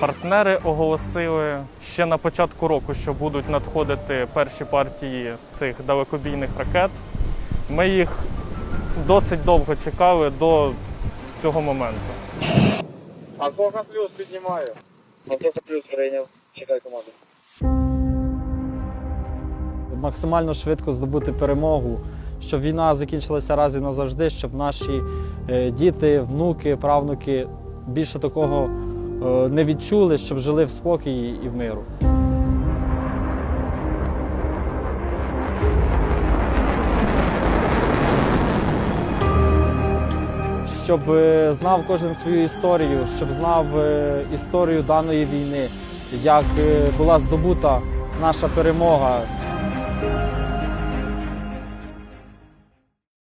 Партнери оголосили ще на початку року, що будуть надходити перші партії цих далекобійних ракет. Ми їх досить довго чекали до цього моменту. Антоха плюс піднімаю. Антоха плюс прийняв. Чекай команду. максимально швидко здобути перемогу, щоб війна закінчилася раз і назавжди, щоб наші е, діти, внуки, правнуки більше такого не відчули, щоб жили в спокої і в миру. Щоб е, знав кожен свою історію, щоб знав е, історію даної війни, як е, була здобута наша перемога,